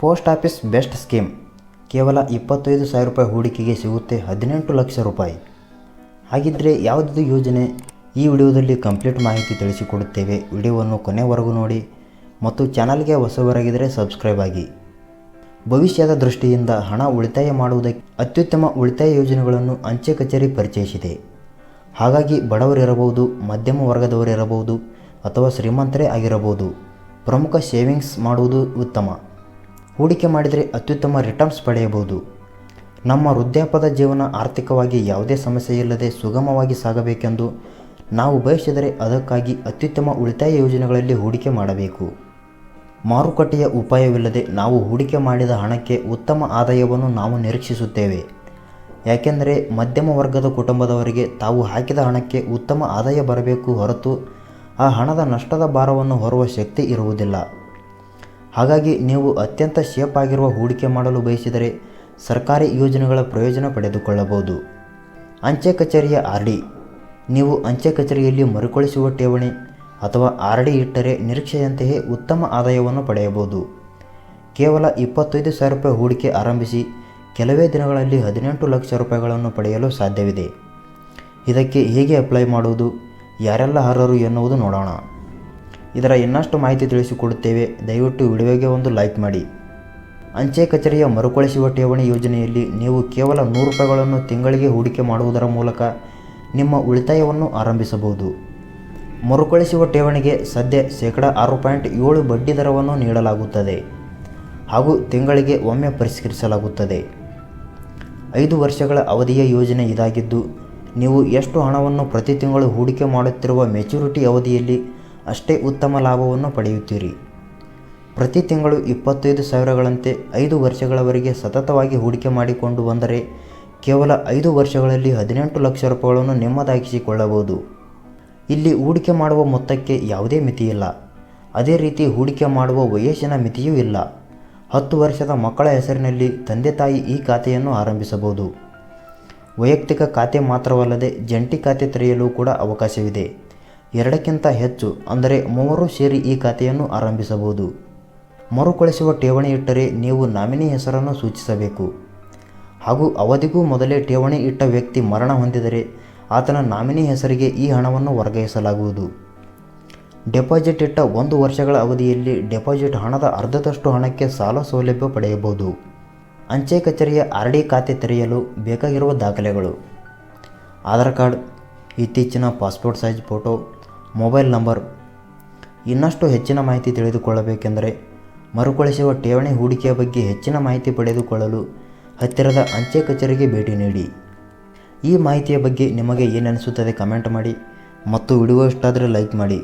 Post office best scheme. ಕೇವಲ ಇಪ್ಪತ್ತೈದು ಸಾವಿರ ರೂಪಾಯಿ ಹೂಡಿಕೆಗೆ ಸಿಗುತ್ತೆ ಹದಿನೆಂಟು ಲಕ್ಷ ರೂಪಾಯಿ. ಹಾಗಿದ್ದರೆ ಯಾವುದಿದು ಯೋಜನೆ? ಈ ವಿಡಿಯೋದಲ್ಲಿ ಕಂಪ್ಲೀಟ್ ಮಾಹಿತಿ ತಿಳಿಸಿಕೊಡುತ್ತೇವೆ. ವಿಡಿಯೋವನ್ನು ಕೊನೆವರೆಗೂ ನೋಡಿ ಮತ್ತು ಚಾನಲ್ಗೆ ಹೊಸಬರಾಗಿದ್ದರೆ ಸಬ್ಸ್ಕ್ರೈಬ್ ಆಗಿ. ಭವಿಷ್ಯದ ದೃಷ್ಟಿಯಿಂದ ಹಣ ಉಳಿತಾಯ ಮಾಡುವುದಕ್ಕೆ ಅತ್ಯುತ್ತಮ ಉಳಿತಾಯ ಯೋಜನೆಗಳನ್ನು ಅಂಚೆ ಕಚೇರಿ ಪರಿಚಯಿಸಿದೆ. ಹಾಗಾಗಿ ಬಡವರಿರಬಹುದು ಮಧ್ಯಮ ವರ್ಗದವರಿರಬಹುದು ಅಥವಾ ಶ್ರೀಮಂತರೇ ಆಗಿರಬಹುದು. ಪ್ರಮುಖ ಸೇವಿಂಗ್ಸ್ ಮಾಡುವುದು ಉತ್ತಮ. ಹೂಡಿಕೆ ಮಾಡಿದರೆ ಅತ್ಯುತ್ತಮ ರಿಟರ್ನ್ಸ್ ಪಡೆಯಬಹುದು. ನಮ್ಮ ವೃದ್ಧಾಪದ ಜೀವನ ಆರ್ಥಿಕವಾಗಿ ಯಾವುದೇ ಸಮಸ್ಯೆ ಇಲ್ಲದೆ ಸುಗಮವಾಗಿ ಸಾಗಬೇಕೆಂದು ನಾವು ಬಯಸಿದರೆ ಅದಕ್ಕಾಗಿ ಅತ್ಯುತ್ತಮ ಉಳಿತಾಯ ಯೋಜನೆಗಳಲ್ಲಿ ಹೂಡಿಕೆ ಮಾಡಬೇಕು. ಮಾರುಕಟ್ಟೆಯ ಉಪಾಯವಿಲ್ಲದೆ ನಾವು ಹೂಡಿಕೆ ಮಾಡಿದ ಹಣಕ್ಕೆ ಉತ್ತಮ ಆದಾಯವನ್ನು ನಾವು ನಿರೀಕ್ಷಿಸುತ್ತೇವೆ. ಯಾಕೆಂದರೆ ಮಧ್ಯಮ ವರ್ಗದ ಕುಟುಂಬದವರಿಗೆ ತಾವು ಹಾಕಿದ ಹಣಕ್ಕೆ ಉತ್ತಮ ಆದಾಯ ಬರಬೇಕು ಹೊರತು ಆ ಹಣದ ನಷ್ಟದ ಭಾರವನ್ನು ಹೊರುವ ಶಕ್ತಿ ಇರುವುದಿಲ್ಲ. ಹಾಗಾಗಿ ನೀವು ಅತ್ಯಂತ ಶೇಪ್ ಆಗಿರುವ ಹೂಡಿಕೆ ಮಾಡಲು ಬಯಸಿದರೆ ಸರ್ಕಾರಿ ಯೋಜನೆಗಳ ಪ್ರಯೋಜನ ಪಡೆದುಕೊಳ್ಳಬಹುದು. ಅಂಚೆ ಕಚೇರಿಯ ಆರ್ ಡಿ. ನೀವು ಅಂಚೆ ಕಚೇರಿಯಲ್ಲಿ ಮರುಕಳಿಸುವ ಠೇವಣಿ ಅಥವಾ ಆರ್ ಡಿ ಇಟ್ಟರೆ ನಿರೀಕ್ಷೆಯಂತೆಯೇ ಉತ್ತಮ ಆದಾಯವನ್ನು ಪಡೆಯಬಹುದು. ಕೇವಲ ಇಪ್ಪತ್ತೈದು ಸಾವಿರ ರೂಪಾಯಿ ಹೂಡಿಕೆ ಆರಂಭಿಸಿ ಕೆಲವೇ ದಿನಗಳಲ್ಲಿ ಹದಿನೆಂಟು ಲಕ್ಷ ರೂಪಾಯಿಗಳನ್ನು ಪಡೆಯಲು ಸಾಧ್ಯವಿದೆ. ಇದಕ್ಕೆ ಹೇಗೆ ಅಪ್ಲೈ ಮಾಡುವುದು, ಯಾರೆಲ್ಲ ಅರ್ಹರು ಎನ್ನುವುದು ನೋಡೋಣ. ಇದರ ಇನ್ನಷ್ಟು ಮಾಹಿತಿ ತಿಳಿಸಿಕೊಡುತ್ತೇವೆ. ದಯವಿಟ್ಟು ವಿಡಿಯೋಗೆ ಒಂದು ಲೈಕ್ ಮಾಡಿ. ಅಂಚೆ ಕಚೇರಿಯ ಮರುಕಳಿಸುವ ಠೇವಣಿ ಯೋಜನೆಯಲ್ಲಿ ನೀವು ಕೇವಲ ನೂರು ರೂಪಾಯಿಗಳನ್ನು ತಿಂಗಳಿಗೆ ಹೂಡಿಕೆ ಮಾಡುವುದರ ಮೂಲಕ ನಿಮ್ಮ ಉಳಿತಾಯವನ್ನು ಆರಂಭಿಸಬಹುದು. ಮರುಕಳಿಸುವ ಠೇವಣಿಗೆ ಸದ್ಯ ಶೇಕಡ ಆರು ಪಾಯಿಂಟ್ ಏಳು ಬಡ್ಡಿ ದರವನ್ನು ನೀಡಲಾಗುತ್ತದೆ. ಹಾಗೂ ತಿಂಗಳಿಗೆ ಒಮ್ಮೆ ಪರಿಷ್ಕರಿಸಲಾಗುತ್ತದೆ. ಐದು ವರ್ಷಗಳ ಅವಧಿಯ ಯೋಜನೆ ಇದಾಗಿದ್ದು, ನೀವು ಎಷ್ಟು ಹಣವನ್ನು ಪ್ರತಿ ತಿಂಗಳು ಹೂಡಿಕೆ ಮಾಡುತ್ತಿರುವ ಮೆಚುರಿಟಿ ಅವಧಿಯಲ್ಲಿ ಅಷ್ಟೇ ಉತ್ತಮ ಲಾಭವನ್ನು ಪಡೆಯುತ್ತೀರಿ. ಪ್ರತಿ ತಿಂಗಳು ಇಪ್ಪತ್ತೈದು ಸಾವಿರಗಳಂತೆ ಐದು ವರ್ಷಗಳವರೆಗೆ ಸತತವಾಗಿ ಹೂಡಿಕೆ ಮಾಡಿಕೊಂಡು ಬಂದರೆ ಕೇವಲ ಐದು ವರ್ಷಗಳಲ್ಲಿ ಹದಿನೆಂಟು ಲಕ್ಷ ರೂಪಾಯಿಗಳನ್ನು ನಿಮ್ಮದಾಗಿಸಿಕೊಳ್ಳಬಹುದು. ಇಲ್ಲಿ ಹೂಡಿಕೆ ಮಾಡುವ ಮೊತ್ತಕ್ಕೆ ಯಾವುದೇ ಮಿತಿಯಿಲ್ಲ. ಅದೇ ರೀತಿ ಹೂಡಿಕೆ ಮಾಡುವ ವಯಸ್ಸಿನ ಮಿತಿಯೂ ಇಲ್ಲ. ಹತ್ತು ವರ್ಷದ ಮಕ್ಕಳ ಹೆಸರಿನಲ್ಲಿ ತಂದೆ ತಾಯಿ ಈ ಖಾತೆಯನ್ನು ಆರಂಭಿಸಬಹುದು. ವೈಯಕ್ತಿಕ ಖಾತೆ ಮಾತ್ರವಲ್ಲದೆ ಜಂಟಿ ಖಾತೆ ತೆರೆಯಲು ಕೂಡ ಅವಕಾಶವಿದೆ. ಎರಡಕ್ಕಿಂತ ಹೆಚ್ಚು, ಅಂದರೆ ಮೂವರು ಸೇರಿ ಈ ಖಾತೆಯನ್ನು ಆರಂಭಿಸಬಹುದು. ಮರುಕಳಿಸುವ ಠೇವಣಿ ಇಟ್ಟರೆ ನೀವು ನಾಮಿನಿ ಹೆಸರನ್ನು ಸೂಚಿಸಬೇಕು. ಹಾಗೂ ಅವಧಿಗೂ ಮೊದಲೇ ಠೇವಣಿ ಇಟ್ಟ ವ್ಯಕ್ತಿ ಮರಣ ಹೊಂದಿದರೆ ಆತನ ನಾಮಿನಿ ಹೆಸರಿಗೆ ಈ ಹಣವನ್ನು ವರ್ಗಾಯಿಸಲಾಗುವುದು. ಡೆಪಾಸಿಟ್ ಇಟ್ಟ ಒಂದು ವರ್ಷಗಳ ಅವಧಿಯಲ್ಲಿ ಡೆಪಾಸಿಟ್ ಹಣದ ಅರ್ಧದಷ್ಟು ಹಣಕ್ಕೆ ಸಾಲ ಸೌಲಭ್ಯ ಪಡೆಯಬಹುದು. ಅಂಚೆ ಕಚೇರಿಯ ಆರ್ ಡಿ ಖಾತೆ ತೆರೆಯಲು ಬೇಕಾಗಿರುವ ದಾಖಲೆಗಳು. ಆಧಾರ್ ಕಾರ್ಡ್, ಇತ್ತೀಚಿನ passport size photo mobile number. ಇನ್ನಷ್ಟು ಹೆಚ್ಚಿನ ಮಾಹಿತಿ ತಿಳಿದುಕೊಳ್ಳಬೇಕೆಂದರೆ ಮರುಕಳಿಸುವ ಠೇವಣಿ ಹೂಡಿಕೆಯ ಬಗ್ಗೆ ಹೆಚ್ಚಿನ ಮಾಹಿತಿ ಪಡೆದುಕೊಳ್ಳಲು ಹತ್ತಿರದ ಅಂಚೆ ಕಚೇರಿಗೆ ಭೇಟಿ ನೀಡಿ. ಈ ಮಾಹಿತಿಯ ಬಗ್ಗೆ ನಿಮಗೆ ಏನನಿಸುತ್ತದೆ ಕಮೆಂಟ್ ಮಾಡಿ ಮತ್ತು ವಿಡಿಯೋ ಇಷ್ಟಾದರೆ ಲೈಕ್ ಮಾಡಿ.